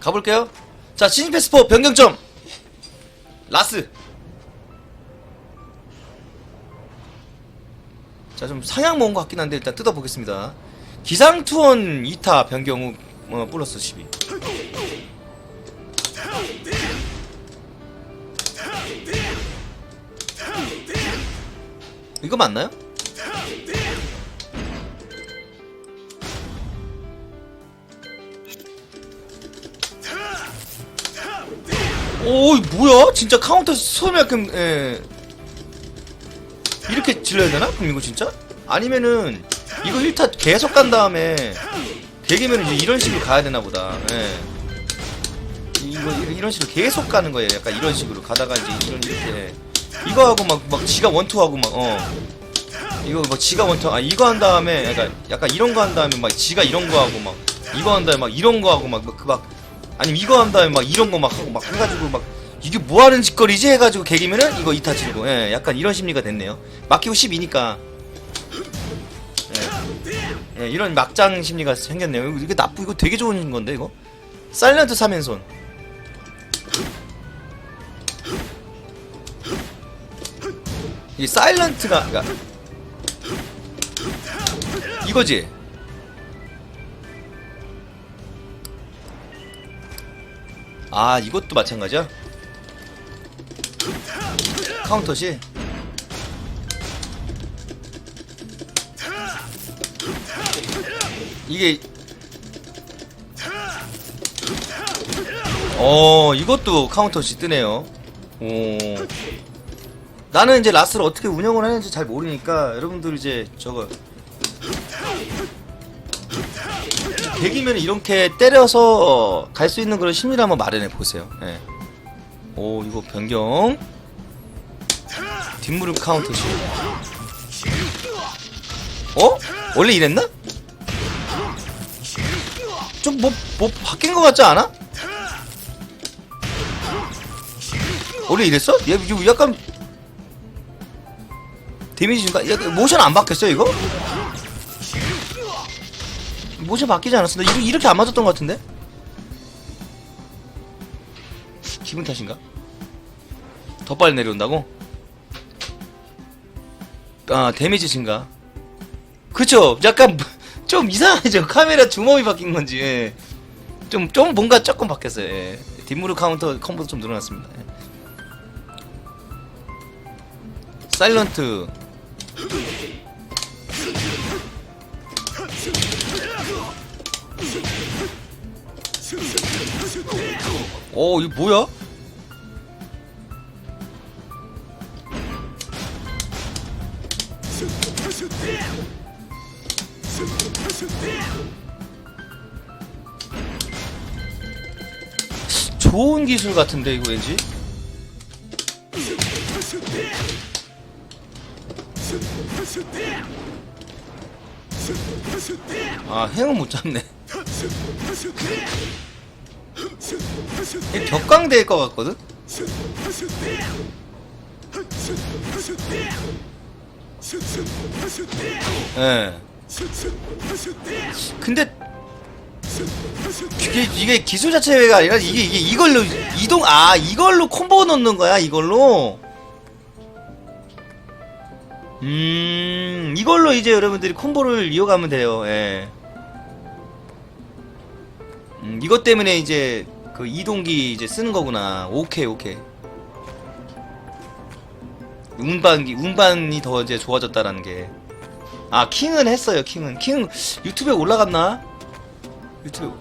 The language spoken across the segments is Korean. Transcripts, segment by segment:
가볼게요. 자, 신패스포 변경점. 라스. 자, 좀 상향 모은 것 같긴 한데 일단 뜯어보겠습니다. 기상투원 2타 변경 후 어, 플러스 12. 이거 맞나요? 오, 이 뭐야? 진짜 카운터 소리만큼 예. 이렇게 질러야 되나? 그럼 이거 진짜? 아니면은 이거 1타 계속 간 다음에 되기면 이제 이런 식으로 가야 되나 보다. 예. 이거 이런- 식으로 계속 가는 거예요. 약간 이런 식으로 가다가 이제 이런 이렇게 이거 하고 막 막 지가 원투 하고 막 어. 이거 뭐 지가 원투 아 이거 한 다음에 약간 약간 이런 거 한 다음에 막 지가 이런 거 하고 막 이거 한 다음에 막 이런 거 하고 막 아니면 이거 한 다음에 막 이런 거 막 하고 막 해가지고 막 이게 뭐 하는 짓거리지? 해가지고 개기면은 이거 이타 치고. 예 약간 이런 심리가 됐네요. 막히고 12니까. 예, 예 이런 막장 심리가 생겼네요. 이게 나쁘 이거 되게 좋은 건데 이거? 사일런트 3연손. 이 사일런트가 그러니까 이거지 아 이것도 마찬가지야? 카운터시 이게 어 이것도 카운터시 뜨네요. 오. 나는 이제 라스를 어떻게 운영을 하는지 잘 모르니까 여러분들 이제 저거 백이면 이렇게 때려서 갈 수 있는 그런 심리를 한번 마련해 보세요. 예. 오 이거 변경 뒷무릎 카운터시. 어? 원래 이랬나? 좀 뭐 뭐 바뀐 것 같지 않아? 원래 이랬어? 얘 이거 약간 데미지인가? 모션 안 바뀌었어요 이거? 모션 바뀌지 않았어? 나 이렇게, 이렇게 안 맞았던 것 같은데? 기분 탓인가? 더 빨리 내려온다고? 아 데미지 증가 그쵸 약간 좀 이상하죠 카메라 주먹이 바뀐 건지 예. 좀, 좀 뭔가 조금 바뀌었어요 예. 뒷무릎 카운터 컴보도 좀 늘어났습니다 예. 사일런트 어 이거 뭐야? 좋은 기술 같은데 이거 왠지? 아 행은 못 잡네 이 격강대일 것 같거든? 예. 근데 이게, 이게 기술 자체가 아니라 이게 이게 이걸로 이동 아 이걸로 콤보 넣는 거야 이걸로 음 이걸로 이제 여러분들이 콤보를 이어가면 돼요 예. 음, 이것 때문에 이제 그 이동기 이제 쓰는 거구나. 오케이 오케이. 운반기 운반이 더 이제 좋아졌다라는 게. 아 킹은 했어요 킹은. 킹 유튜브에 올라갔나? 유튜브.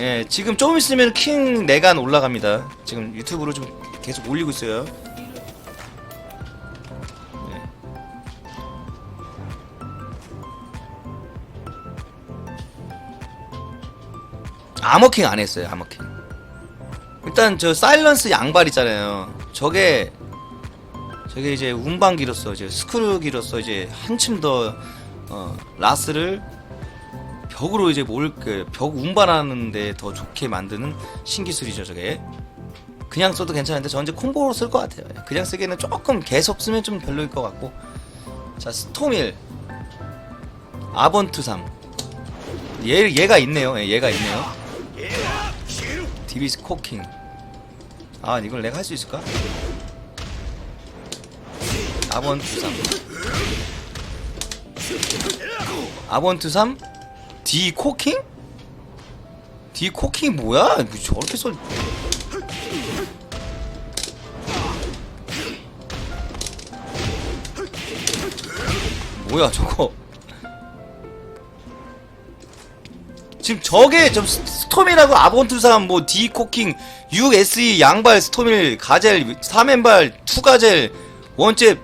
예 지금 조금 있으면 킹 내간 올라갑니다. 지금 유튜브로 좀 계속 올리고 있어요 아머킹 안 했어요 아머킹. 일단 저 사일런스 양발 있잖아요. 저게 저게 이제 운반기로서 이제 스크루기로서 이제 한층 더 어, 라스를 벽으로 이제 몰그벽 운반하는데 더 좋게 만드는 신기술이죠 저게. 그냥 써도 괜찮은데 저 이제 콤보로 쓸 것 같아요. 그냥 쓰기에는 조금 계속 쓰면 좀 별로일 것 같고. 자 아번투 3 얘, 얘가 있네요. 예, 얘가 있네요 디비스 코킹 아 이걸 내가 할 수 있을까? 아번투 3 아번투 3 D 코킹? D 코킹 뭐야? 뭐 저렇게 써 뭐야 저거 지금 저게 좀 스- 스톰이라고 아본투삼 뭐 D 코킹 6 SE 양발 스톰일 가젤 3왼발 투 가젤 원잽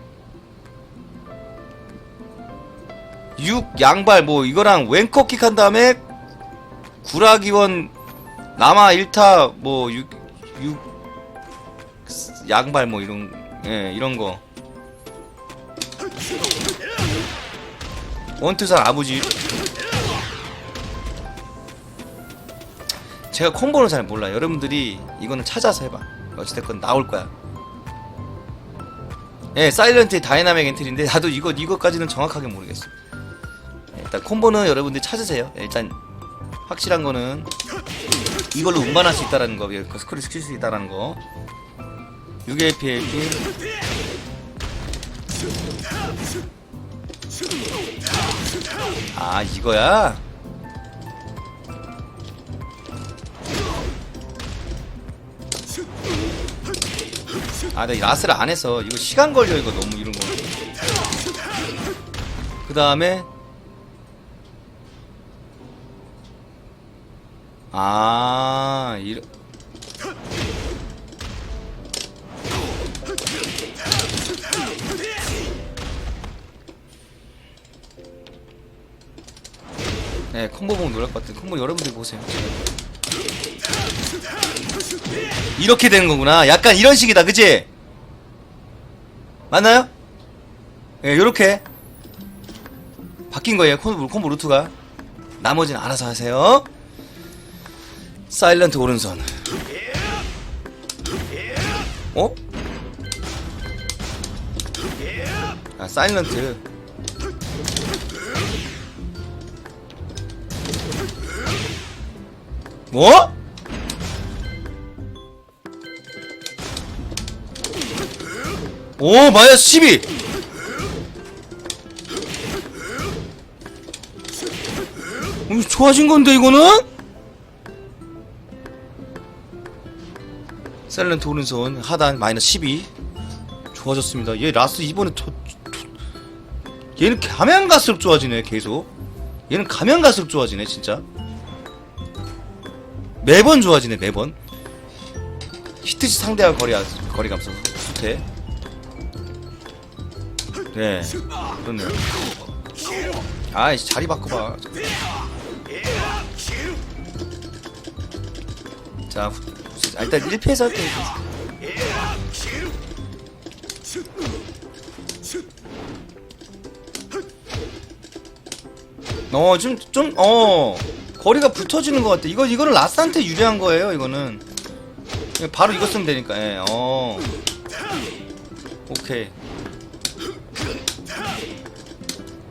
6 양발 뭐 이거랑 왼코킥 한 다음에 구라기원 남아 1타 뭐 6, 6 양발 뭐 이런 예 이런 거. 원투산 아버지 제가 콤보는 잘 몰라 여러분들이 이거는 찾아서 해봐. 어찌됐건 나올 거야. 예 사일런트의 다이나믹 엔트리인데 나도 이거 이거까지는 정확하게 모르겠어. 예, 일단 콤보는 여러분들이 찾으세요. 예, 일단 확실한 거는 이걸로 운반할 수 있다라는 거그 스크롤 시킬 수 있다라는 거. 6APLP 아 이거야? 아, 내가 라스를 안 해서 이거 시간 걸려 이거 너무 이런 거. 그 다음에 아, 이러. 네, 콤보 보면 놀랄 것 같은 콤보 여러분들 보세요. 이렇게 되는 거구나. 약간 이런 식이다, 그치? 맞나요? 예, 요렇게. 바뀐 거예요, 콤보, 콤보 루트가. 나머지는 알아서 하세요. 사일런트 오른손. 어? 아, 사일런트. 뭐? 오 마이너스 12 음, 좋아진 건데 이거는? 셀렌트 오른손 하단 마이너스 12 좋아졌습니다. 얘 라스 이번에 저, 저- 얘는 가면 갈수록 좋아지네 계속. 얘는 가면 갈수록 좋아지네 진짜 매번 좋아지네 매번. 히트시 상대와 거리 거리감 써 후퇴 네. 그렇네요. 아이씨 자리 바꿔봐. 자 후- 후- 아, 일단 1패에서 할게 어좀좀어 거리가 붙어지는 것 같아. 이거 이거는 라스한테 유리한 거예요. 이거는 바로 이거 쓰면 되니까. 예. 어. 오케이.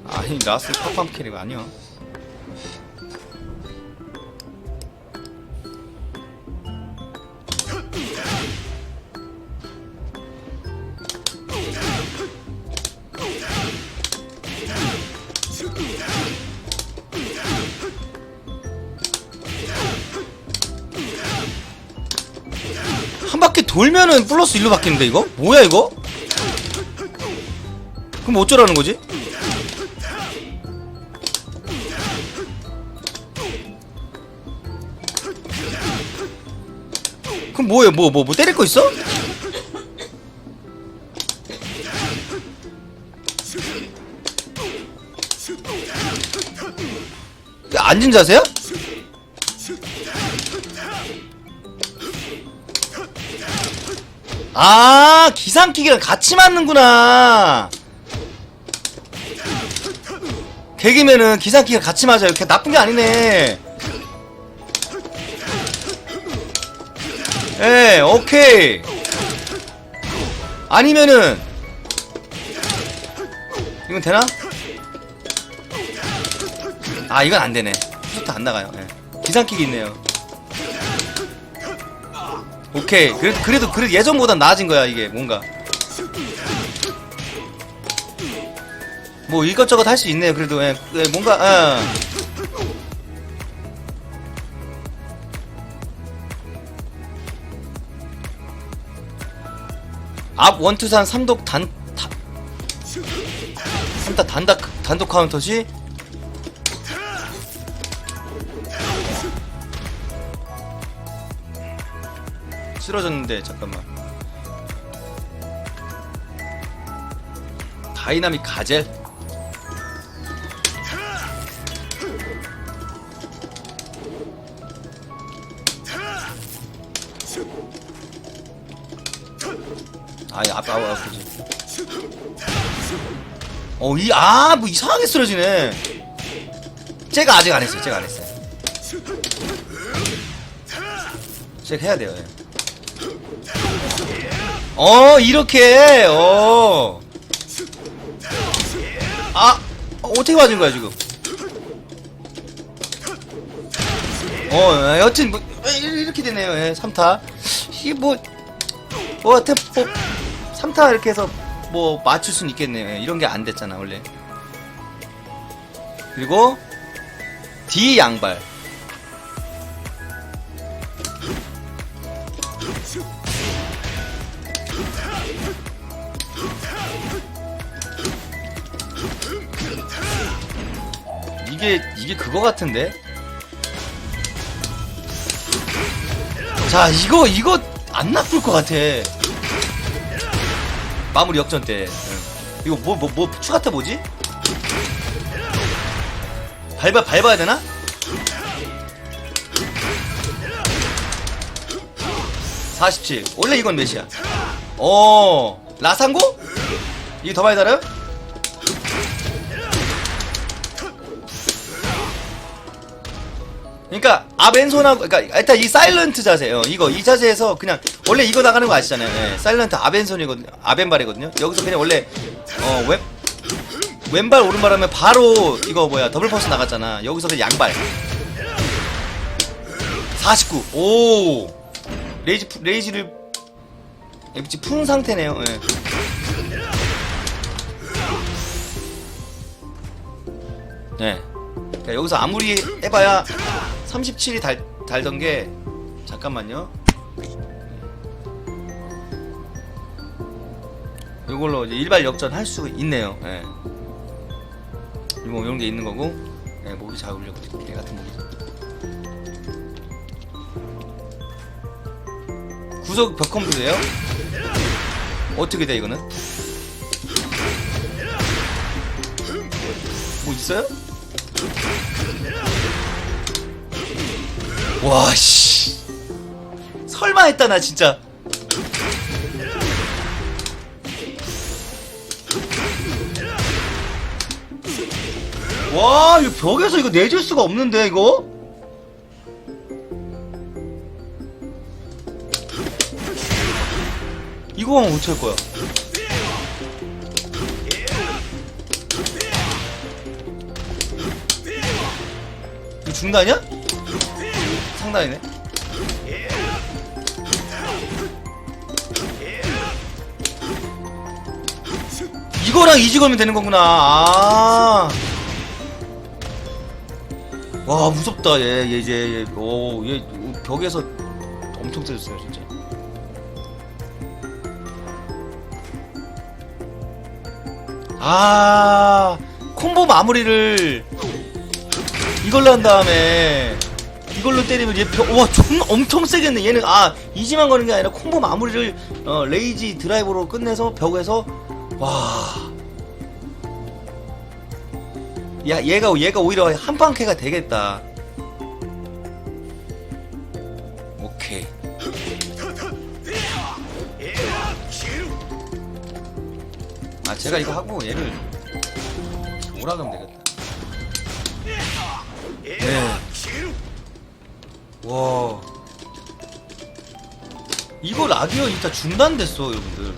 아니 라스 팝팜 캐릭 아니야. 돌면은 플러스 1로 바뀌는데 이거? 뭐야 이거? 그럼 어쩌라는 거지? 그럼 뭐예요? 뭐, 뭐, 뭐 때릴 거 있어? 앉은 자세야? 아 기상기기랑 같이 맞는구나. 개기면은 기상기기가 같이 맞아요. 이렇게 나쁜 게 아니네. 예 오케이. 아니면은 이건 되나? 아 이건 안되네. 슈트 안 나가요. 예. 기상기기 있네요 오케이. 그래도 그래도 그래도 예전보단 나아진 거야 이게 뭔가. 뭐 이것저것 할 수 있네요 그래도. 예, 예, 뭔가 예. 앞 원투산 삼독 단 다, 삼다 단독 단독 카운터지 쓰러졌는데 잠깐만. 다이나믹 가젤? 아이 아빠 아프지. 어이아뭐 이상하게 쓰러지네. 쟤가 아직 안 했어요. 쟤가 안 했어요. 쟤가 해야 돼요 예. 어 이렇게 어. 아 어, 어떻게 맞은 거야 지금? 어 여튼 뭐 이렇게 되네요. 예, 3타 이게 뭐뭐 어때 뭐 3타 이렇게 해서 뭐 맞출 수는 있겠네요. 예, 이런 게 안 됐잖아 원래. 그리고 D 양발. 이게 이게 그거 같은데? 자 이거 이거 안 나쁠 것 같아. 마무리 역전 때. 응. 이거 뭐뭐 뭐 추가 타 뭐지? 밟아 밟아야 되나? (47) 원래 이건 몇이야? 어 라상고? 이게 더 많이 달아요? 그러니까 아벤손하고 그러니까 일단 이 사일런트 자세요. 이거 이 자세에서 그냥 원래 이거 나가는 거 아시잖아요. 예, 사일런트 아벤손이거든요. 아벤발이거든요. 여기서 그냥 원래 어 왼, 왼발 오른발 하면 바로 이거 뭐야 더블 퍼스 나갔잖아. 여기서 그냥 양발. 49. 오. 레이지 푸- 레이지를 왠지 푼 상태네요. 예. 네. 그러니까 여기서 아무리 해봐야 37이 달, 달던 게 잠깐만요. 이걸로 이제 일발 역전 할 수 있네요. 예. 뭐 이런 게 있는 거고, 예, 잘 울려. 개 같은 목이. 구속 벽컴도 돼요? 어떻게 돼 이거는? 뭐 있어요? 와, 씨. 설마 했다, 나 진짜. 와, 이거 벽에서 이거 내줄 수가 없는데, 이거? 이거 하면 어떡할 거야? 이거 중단이야? 상단이네. 이거랑 이지 걸면 되는 거구나. 아. 와 무섭다 얘 얘 이제 오얘 벽에서 엄청 세졌어요 진짜. 아 콤보 마무리를 이걸로 한 다음에 이걸로 때리면 얘 벽, 와, 좀 엄청 세겠네. 얘는, 아, 이지만 거는 게 아니라 콤보 마무리를, 어, 레이지 드라이브로 끝내서 벽에서, 와. 야, 얘가, 얘가 오히려 한방캐가 되겠다. 오케이. 아, 제가 이거 하고 얘를 오라가면 되겠다. 와. 이거 라디오 진짜 중단됐어, 여러분들.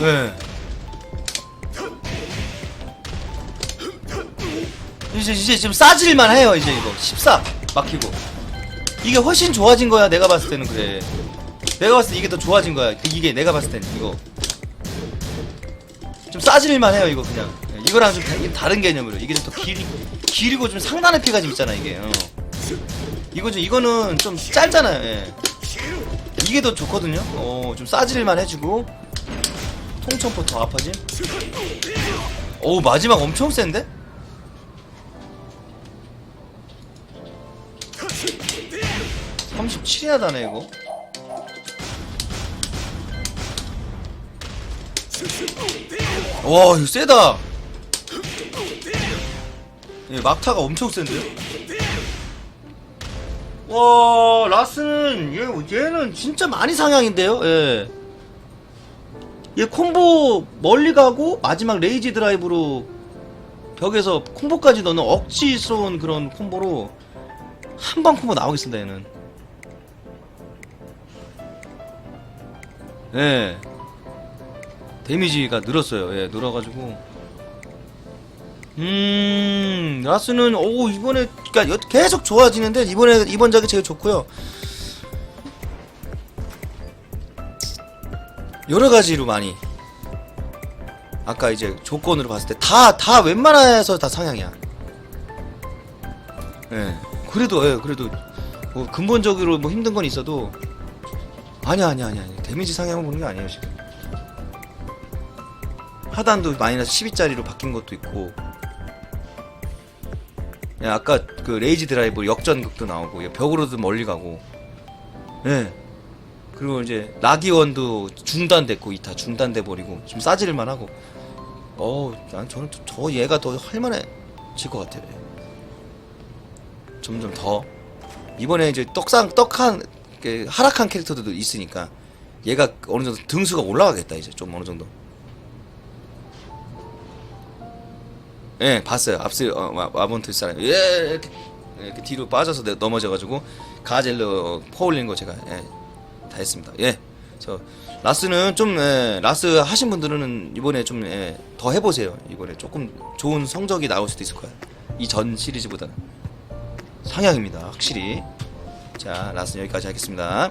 네. 이제 이제 지금 싸질만 해요 이제 이거 14 막히고 이게 훨씬 좋아진 거야 내가 봤을 때는 그래 내가 봤을 때 이게 더 좋아진 거야 그 이게 내가 봤을 때는 이거 좀 싸질만 해요 이거 그냥. 이거랑 좀 다- 다른 개념으로. 이게 좀 더 길이 길이고 좀 상단의 피가 좀 있잖아 이게. 어. 이거 좀 이거는 좀 짧잖아요 예. 이게 더 좋거든요? 어 좀 싸질만 해주고. 통천포 더 아파짐? 오 마지막 엄청 센데? (37이나) 다네 이거 와 이거 세다 예, 막타가 엄청 센데요? 와 라스는 얘, 얘는 진짜 많이 상향인데요 예. 얘 콤보 멀리 가고 마지막 레이지 드라이브로 벽에서 콤보까지 넣는 억지스러운 그런 콤보로 한 방 콤보 나오겠습니다 얘는 예 데미지가 늘었어요 예 늘어가지고 음 라스는 오 이번에 그니까 여- 계속 좋아지는데 이번에 이번 작이 제일 좋고요 여러 가지로 많이 아까 이제 조건으로 봤을 때 다 다 웬만해서 다 상향이야. 예. 그래도 예, 그래도 뭐 근본적으로 뭐 힘든 건 있어도 아니야 아니야 아니야. 데미지 상향을 보는 게 아니에요 지금. 하단도 마이너스 12짜리로 바뀐 것도 있고. 예, 아까 그 레이지 드라이브 역전극도 나오고 예, 벽으로도 멀리 가고. 예. 그리고 이제 라기원도 중단됐고 이타 중단돼 버리고 좀 싸질만 하고 어난 저는 저- 저 얘가 더 할만해질 것 같아요 점점 더 이번에 이제 떡상 떡한 그 하락한 캐릭터들도 있으니까 얘가 어느 정도 등수가 올라가겠다 이제 좀 어느 정도 예 봤어요 앞서 어, 와- 와본트 사람 예 이렇게, 이렇게 뒤로 빠져서 내- 넘어져가지고 가젤로 퍼올리는 거 제가 예, 다 했습니다. 예. 저 라스는 좀 예, 라스 하신 분들은 이번에 좀더 해보세요. 이번에 조금 좋은 성적이 나올 수도 있을 거예요. 이 전 시리즈보다는 상향입니다. 확실히. 자 라스 여기까지 하겠습니다.